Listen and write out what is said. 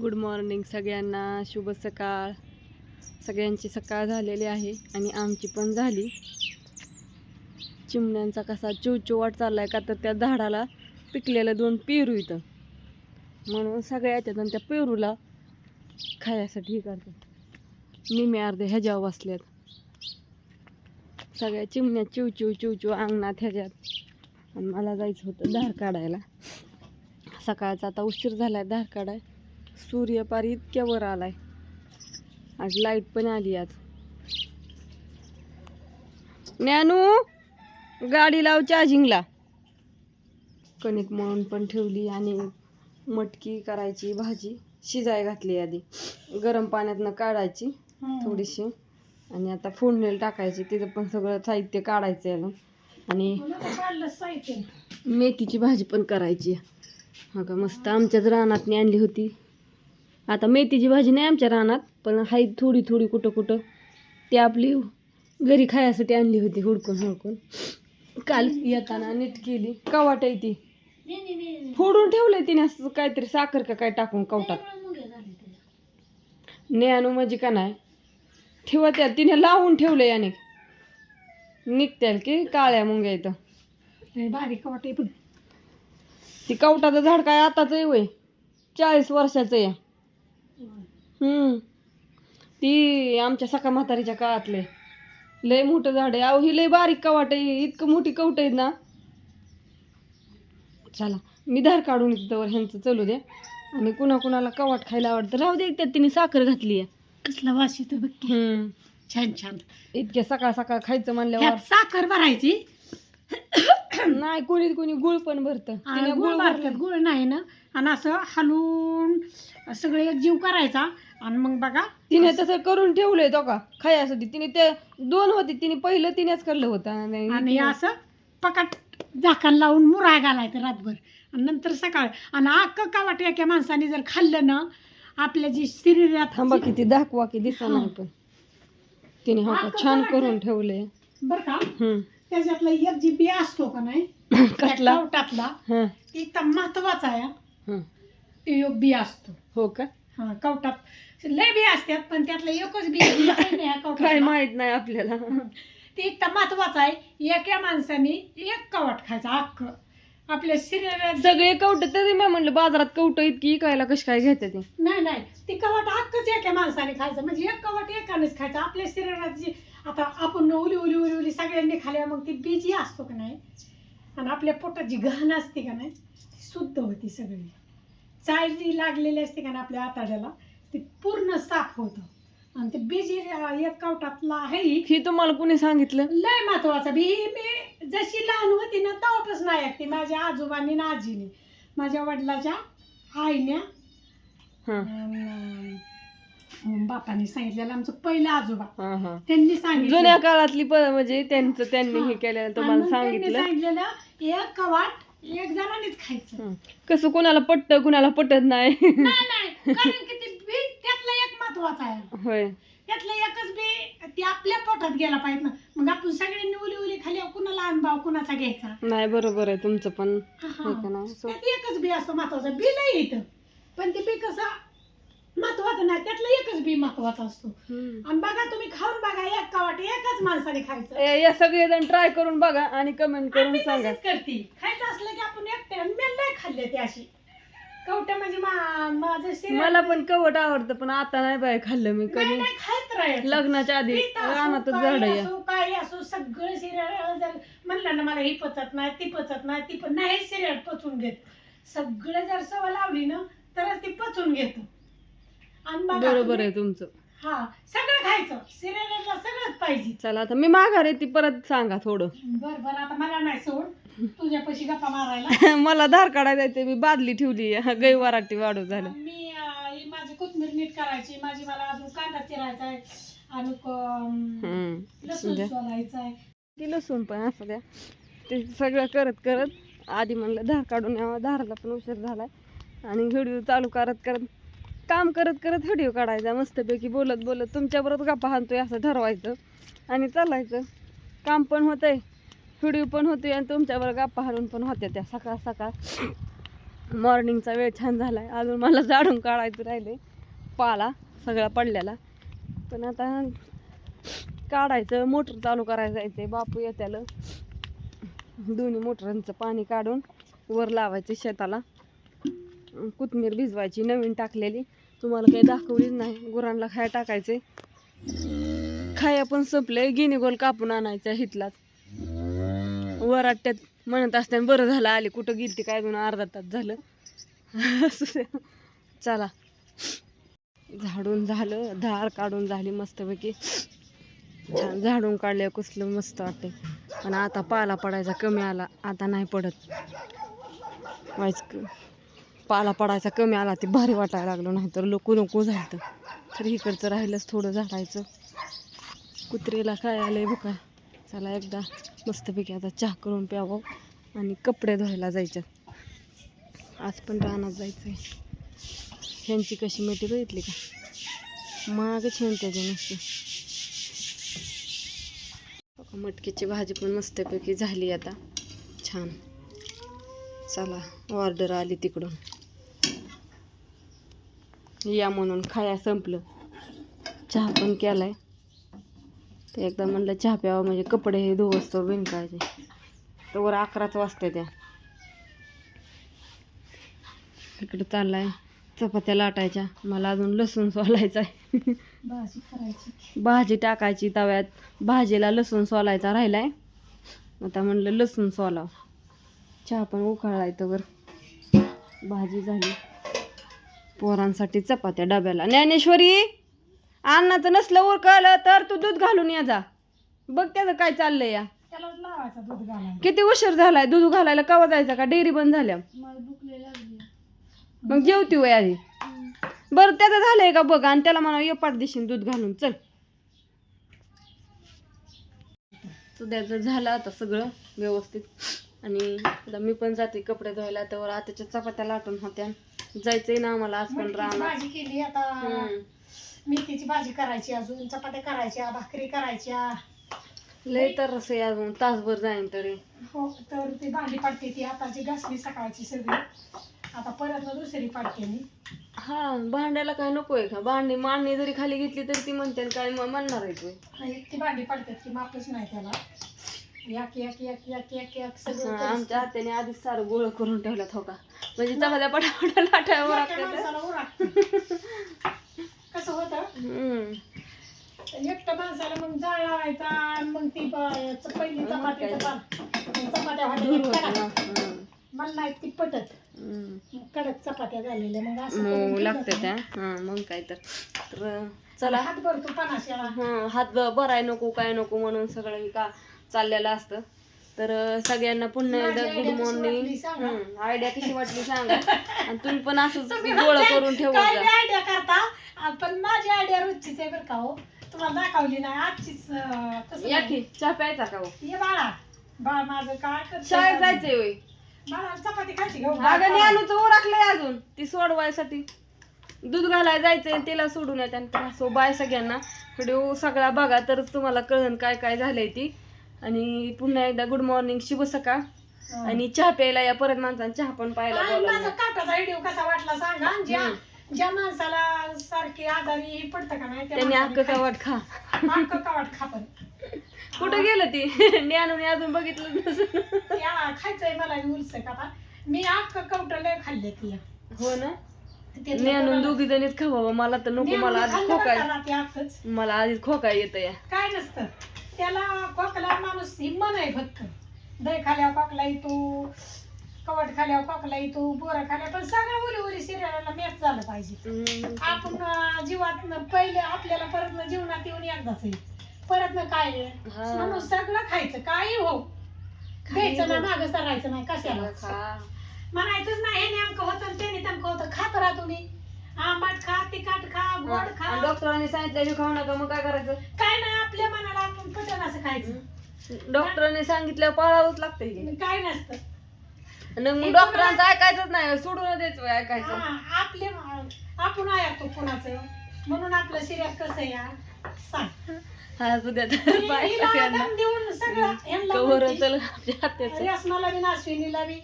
Good morning सगळ्यांना. शुभ सकाळ. सगळ्यांची सकाळ झालेली आहे आणि आमची पण झाली. चिमण्यांचा कसा चिवचिवाट आहे का तर त्या झाडाला पिकलेलं दोन पेरू इथं. म्हणून सगळ्या याच्यातून त्या पेरूला खायसाठी हे करतात. निमे अर्धे ह्याच्यावर बसल्यात सगळ्या चिमण्या चिवचिव चिवचिव अंगणात ह्याच्यात. आणि मला जायचं होतं धार काढायला. सकाळचा आता उशीर झाला आहे धार काढाय. सूर्य पार इतक्या वर आलाय. आज लाइट पण आली आज. ज्ञानू गाडी लाव चार्जिंगला कणिक मळून पण ठेवली आणि मटकी करायची भाजी शिजाय घातली आधी. गरम पाण्यातनं काढायची थोडीशी. आणि आता फोडणीला टाकायची तिथं पण सगळं साहित्य काढायचं आणि मेथीची भाजी पण करायची हा का मस्त आमच्याच रानात आणली होती. आता मेथीची भाजी नाही आमच्या रानात पण हाय थोडी थोडी कुठं कुठं. ती आपली घरी खायसाठी आणली होती हुडकून हुडकून. काल येताना नीट केली. कवाट आहे ती. फोडून ठेवलंय तिने असं काहीतरी साखर का काय टाकून कवटात. नेहानू म्हणजे का नाही? ठेवा त्या तिने लावून ठेवलंय अनेक निघत्याल की काळ्या मुंग्या इथं. बारीक वाटे पण. ती कवटाचं झाड काय आताच आहे वय? चाळीस वर्षाचं आहे. हम्म. ती आमच्या सका म्हातारीच्या काळातले. लय मोठं झाड आहे. अहो ही लय बारीक कवाट आहे. इतकं मोठी कवट आहेत ना. चला मी धार काढून येतो ह्यांचं. चलू द्या आणि कुणा कुणाला कवाट खायला आवडतं. राहू दे त्यात तिने साखर घातली आहे. कसला वास येतो बघ की. हम्म. छान छान. इतक्या सकाळ सकाळ खायचं म्हणल्यावर साखर भरायची. नाही कोणी कोणी गुळ पण भरतं. तिने गुळ गुळ भरतात. गुळ नाही ना. आणि असं हलवून सगळं एक जीव करायचा. आणि मग बघा तिने तसं करून ठेवलंय तो का? खायासाठी. तिने ते दोन होते. तिने पहिलं तिनेच करलं होतं. आणि असं पकाट झाकण लावून मुरा घालायचं रातभर. आणि नंतर सकाळ आणि अक्क कावाट एका माणसाने जर खाल्लं ना आपल्या जी शरीरात थांबा किती दाखवा की दिसा नाही पण तिने हो का छान करून ठेवले बर का? हम्म. त्याच्यातला एक जी बी असतो का नाही कवटातला हा. एकदम महत्त्वाचा आहे. हा एक बी असतो. हो का? हा कवटात लय बी असतात पण त्यातलं एकच बी काय. माहीत नाही आपल्याला. ते इतकं महत्वाचं आहे एका माणसाने एक कवट खायचा अख्ख आपल्या शरीरात सगळे कवट तरी मी म्हणलं बाजारात कवट इतकी इकायला कशी काय घेते ते? नाही नाही. ती कवट अख्खच एका माणसाने खायचं. म्हणजे एक कवट एकानेच खायचं. आपल्या शरीरात जी आता आपण उली उली उली उली सगळ्यांनी खाल्या मग ती बीजी असतो का नाही? आणि आपल्या पोटात जी घाण असते का नाही ती शुद्ध होती सगळी. जी लागलेली असते का नाही आपल्या आताड्याला ती पूर्ण साफ होतं. आणि ते बीजी एक कवटातला आहे ही. तुम्हाला कुणी सांगितलं? लय महत्वाचं. बी ही मी जशी लहान होती ना तेव्हापासून ऐकते. माझ्या आजोबांनी ना आजीने माझ्या वडिलाच्या आईने हा. बापाने सांगितलेलं आमचं पहिलं आजोबा. हा हा. त्यांनी सांगितलं. जुन्या काळातली प- म्हणजे त्यांचं त्यांनी हे. केलेलं आणि तुम्हाला मग त्यांनी सांगितलं. सांगितलेलं एक कवाट एक जणांनीच खायचं. कसं कुणाला पटत कुणाला पटत नाही. नाही नाही. कारण की ते बी त्यातलं एक महत्वाचं आहे. होय. त्यातलं एकच बी ते आपल्या पोटात गेला पाहिजे ना. मग आपण सगळ्यांनी उली उली खाली कुणाला अनुभव कुणाचा घ्यायचा? नाही बरोबर आहे तुमचं पण. हा. हे. का नाही? सो- त्यात एकच बी असतो महत्त्वाचा बी नाही येतं. पण ते बी कसं महत्वाचं नाही त्यातलं एकच बी महत्त्वाचा असतो. आणि बघा तुम्ही खाऊन बघा एक कावाट एकच माणसाने खायचं. ए, या सगळेजण ट्राय करून बघा आणि कमेंट करून सांगा. तशीच करते. खायचं असलं की आपण एकट्या मी नाही खाल्ले ते अशी. कवट्या म्हणजे मा- माझं शरीर मला पण कवट आवडतं पण आता नाही बाय खाल्लं मी नाही, कधी नाही, खात राहायचं. लग्नाच्या आधी पीठ असो, रानातच काही झाड असो, काही असो सगळं जर म्हणलं ना मला ही पचत नाही ती पचत नाही ती पण नाही शरीर पचून घेत. सगळं जर सवय लावली ना तरच ती पचून घेत. आणि बघा बरोबर आहे तुमचं. हा सगळं खायचं. शरीराला सगळंच पाहिजे. चला आता मी माघार आहे ती परत सांगा थोडं. बर बर आता मला नाही सोड. तुझ्या पशी गप्पा मारायला. मला धार काढायला जायचं मी बादली ठेवली गै वराटी वाढू झालं. मी अं, ही माझी कोथमीर नीट करायची. माझी मला अजून कांदा चिरायचा आहे आणि क-. लसूण द्या. सोलायचा आहे. ती लसूण पण असं द्या. ते सगळं करत करत आधी म्हणलं धार काढून यावं. धाराला पण उशीर झालाय. आणि व्हिडिओ चालू करत करत काम करत करत व्हिडिओ काढायचा मस्तपैकी बोलत बोलत तुमच्याबरोबर गप्पा हाणतोय असं ठरवायचं आणि चालायचं. काम पण होतंय व्हिडिओ पण होतोय आणि तुमच्याबरोबर गप्पा हाणून पण होत्या त्या सकाळ सकाळ. मॉर्निंगचा वेळ छान झाला आहे अजून मला जाडून काढायचं राहिले पाला सगळा पडलेला. पण आता काढायचं मोटर चालू करायला जायचं बापू येत्याला. दोन्ही मोटरांचं पाणी काढून वर लावायचं शेताला. कोथिंबीर भिजवायची नवीन टाकलेली. तुम्हाला काही दाखवलीच नाही. गुरांना खाया टाकायचे खाया पण संपले गिनीगोल कापून आणायचा हितलाच. वराट्यात म्हणत असताना बरं झालं आले. कुठं गिरती काय दोन अर्धा तास झालं. चला. झाडून झालं. धार काढून झाली मस्तपैकी. छान झाडून काढले कसलं मस्त वाटते पण आता पाला पडायचा कमी आला. आता नाही पडत. वाईच पाला पडायचा कमी आला ते भारी वाटायला लागलं नाही तर लोक नको झालं. तर इकडचं राहिलंच थोडं झाडायचं. कुत्रेला काय आलंय बघा. चला एकदा मस्तपैकी आता चहा करून प्यावं आणि कपडे धुवायला जायचे. आज पण रानात जायचंय. ह्यांची कशी मिठी बघितली का? मागच ह्यान नसते. बघा, मटकीची भाजी पण मस्तपैकी झाली आता. छान. चला ऑर्डर आली तिकडून. या म्हणून खाया संपलं. चहा पण केलाय. ते एकदा म्हणलं चहा प्यावा म्हणजे कपडे हे धुवसतो बिनकायचे तर अकराच वाजता त्या. इकडं चाललाय. चपात्या लाटायच्या. मला अजून लसूण सोलायचा आहे भाजी करायची. भाजी टाकायची तव्यात. भाजीला लसूण सोलायचा राहिलाय. आता म्हणलं लसूण सोलाव. चहा पण उकळलाय तर भाजी झाली. पोरांसाठी चपात्या डब्याला. ज्ञानेश्वरी अन्नाचं नसलं उरकलं तर तू दूध घालून ये जा. बघ त्याचं काय चाललंय या. किती उशीर झालाय दूध घालायला? कवा जायचा का? डेअरी बंद झाल्या. मग जेवती वय आधी. बरं त्याचं झालंय का? बघ आणि त्याला म्हणा ये पाठ दिशीन दूध घालून. चल. तुझ्याचं झालं आता सगळं व्यवस्थित. आणि आता मी पण जाते कपडे धुवायला तर आताच्या चपात्या लाटून होत्या. जायचंय ना आम्हाला आज पण राहणार भाजी केली आता. मेथीची भाजी करायची अजून चपात्या करायच्या भाकरी करायच्या. लय तर असं अजून तासभर जाईन तरी. हो तर ती भांडी पाडते ती आताची घासली सकाळची सगळी. आता परत ना दुसरी पाडते मी. हा भांड्याला काय नकोय का? भांडी मांडणी जरी खाली घेतली तरी ती म्हणते काय म- म्हणणार आहे. तू आणि ती भांडी पाडतात की मापच नाही त्याला. याक याक याक याक याक याक सगळं आमच्या आत्याने आधीच सारं गोळ करून ठेवल्यात हो का? म्हणजे चपात्या पटापटा लाटायवर. कसं होतं. एकट्या माणसाला मग जाळ लावायचा आणि मग ती पहिली चपाती? चपात्या होतं. मला नाही ती पटत. कडक चपात्या झालेल्या मग असं मऊ करून लागते. त्या. हा मग काय तर. चला. हात भरतो पणाशाला हात ब- भराय नको काय नको म्हणून सगळं का चाललेलं असतं. तर सगळ्यांना पुन्हा एकदा गुड मॉर्निंग. आयडिया कशी वाटली सांगा. आणि तुम्ही पण असंच गोळ म्हणताय, करून ठेवत काय जा आयडिया करता पण माझी आयडिया रोजचीच आहे बरं का हो. तुम्हाला दाखवली नाही आजचीच अं, कसं या नाही. की चहा प्यायचा का हो? ये बाळा. बाळ माझं काय? शाळेत जायचंय होय. बाळा चपाती खायची घेऊ अगं ज्ञानूचं ओळखलंय अजून. ती सोडवायसाठी. दूध घालायला जायचंय आणि तिला सोडून येते आणि सो बाय सगळ्यांना. व्हिडिओ सगळा बघा तरच तुम्हाला कळन काय काय झालंय ती. आणि पुन्हा एकदा गुड मॉर्निंग शुभ सकाळ. आणि चहा प्यायला या परत माणसांना चहा पण पाहायला आणि माझा बोलावलं काटाचा व्हिडिओ कसा वाटला सांगा? ज्या. ज्या माणसाला सारखी आजारी पडतं का नाही त्या त्यांनी अक्क माणसाने कवाट खा. खायचं. अक्क कवाट खा पण. कुठं गेलं ती? ज्ञानूने अजून बघितलं नसेल. त्या खायचंय मला उलस आता मी अक्क कवट लय खाल्ले ती हो ना? ज्ञानून दोघी जणीच खावा. मला तर नको मला आधी खोकाय का मला आधीच खोकाय येतं या. काय नसतं. त्याला खोकला माणूस हिम्मत आहे फक्त. दही खाल्यावर खोकला येतो कवट खाल्यावर खोकला येतो बोरं खाल्या पण सगळं उली उली शरीराला मॅच झालं पाहिजे. आपण जीवात पहिले आपल्याला परत जीवनात येऊन एकदाच आहे. परत न काय? हा. म्हणून सगळं खायचं काही हो. द्यायचं ना मागं सरायचं नाही कशाला? म्हणायचंच नाही हे नेमकं होतं ते नेमकं होतं. खात राहा तुम्ही. आंबट खा तिखट खा गोड आणि खा. डॉक्टरांनी सांगितलं खाऊ नका मग काय करायचं? काय नाही आपल्या मनाला आपण पटन असं खायचं. डॉक्टरांनी सांगितलं पाळावंच लागतं हे. काय नसतं. आणि मग हे डॉक्टरांचं ऐकायचंच नाही सोडून द्यायचं ऐकायचं. हा, आपले आपण ऐकतो कुणाचं. म्हणून आपलं शरीर कसं या सांग. हा उद्या तर हिला दम देऊन सगळं ह्यांना कवर म्हणते. चल आपल्या हात्याचं रसमाला बी नाशिनीला बी.